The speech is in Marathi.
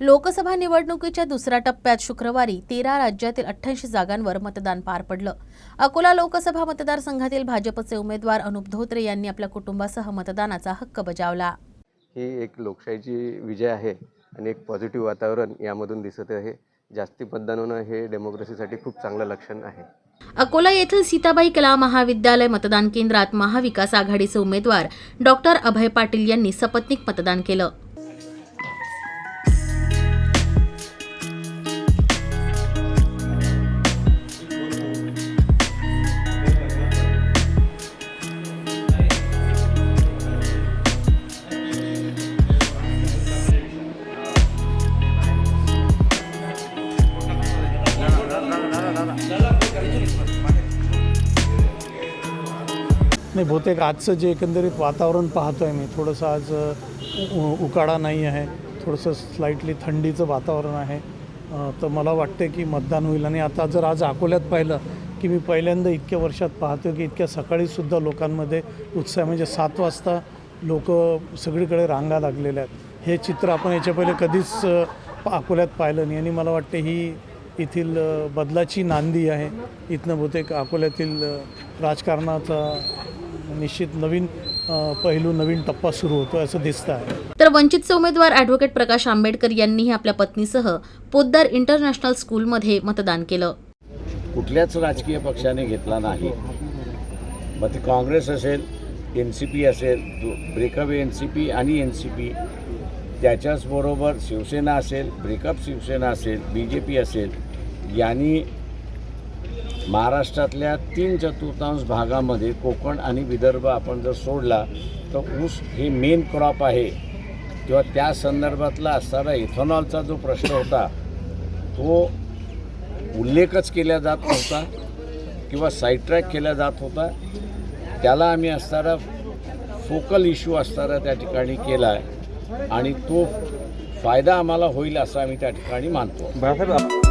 लोकसभा निवडणुकीच्या दुसऱ्या टप्प्यात शुक्रवारी तेरा राज्यातील अठ्ठ्याऐंशी जागांवर मतदान पार पडलं. अकोला लोकसभा मतदारसंघातील भाजपचे उमेदवार अनुप धोत्रे यांनी आपल्या कुटुंबासह मतदानाचा हक्क बजावला. ही एक लोकशाहीची विजय आहे आणि एक पॉझिटिव्ह वातावरण यामधून दिसत आहे. जास्ती मतदान होणं हे डेमोक्रेसीसाठी खूप चांगलं लक्षण आहे. अकोला येथील सीताबाई कला महाविद्यालय मतदान केंद्रात महाविकास आघाडीचे उमेदवार डॉक्टर अभय पाटील यांनी सपत्नीक मतदान केलं. नाही बहुतेक आजचं जे एकंदरीत वातावरण पाहतो आहे मी थोडंसं आज उ- उ- उकाडा नाही आहे थोडंसं स्लाइटली थंडीचं वातावरण आहे. तर मला वाटते की मतदान होईल. आणि आता जर आज अकोल्यात पाहिलं की मी पहिल्यांदा इतक्या वर्षात पाहतो की इतक्या सकाळीसुद्धा लोकांमध्ये उत्साह म्हणजे सात वाजता लोक सगळीकडे रांगा लागलेल्या आहेत. हे चित्र आपण याच्या पहिले कधीच अकोल्यात पाहिलं नाही. आणि मला वाटते ही येथील बदलाची नांदी आहे. इथनं बहुतेक अकोल्यातील राजकारणाचा निश्चित नवीन पैलू नवीन टप्पा सुरू होतो असं दिसतं आहे तर वंचितचे उमेदवार ॲडव्होकेट प्रकाश आंबेडकर यांनीही आपल्या पत्नीसह पोद्दार इंटरनॅशनल स्कूलमध्ये मतदान केलं. कुठल्याच राजकीय पक्षाने घेतला नाही. मग ते काँग्रेस असेल एन सी पी असेल ब्रेकअप एन सी पी आणि एन सी पी त्याच्याचबरोबर शिवसेना असेल ब्रेकअप शिवसेना असेल बी जे पी असेल यांनी महाराष्ट्रातल्या तीन चतुर्थांश भागामध्ये कोकण आणि विदर्भ आपण जर सोडला तर ऊस हे मेन क्रॉप आहे. किंवा त्या संदर्भातला असणारा इथेनॉलचा जो प्रश्न होता तो उल्लेखच केला जात नव्हता किंवा साईडट्रॅक केला जात होता. त्याला आम्ही असणारा फोकल इश्यू असणारा त्या ठिकाणी केला आहे आणि तो फायदा आम्हाला होईल असं आम्ही त्या ठिकाणी मानतो. बरोबर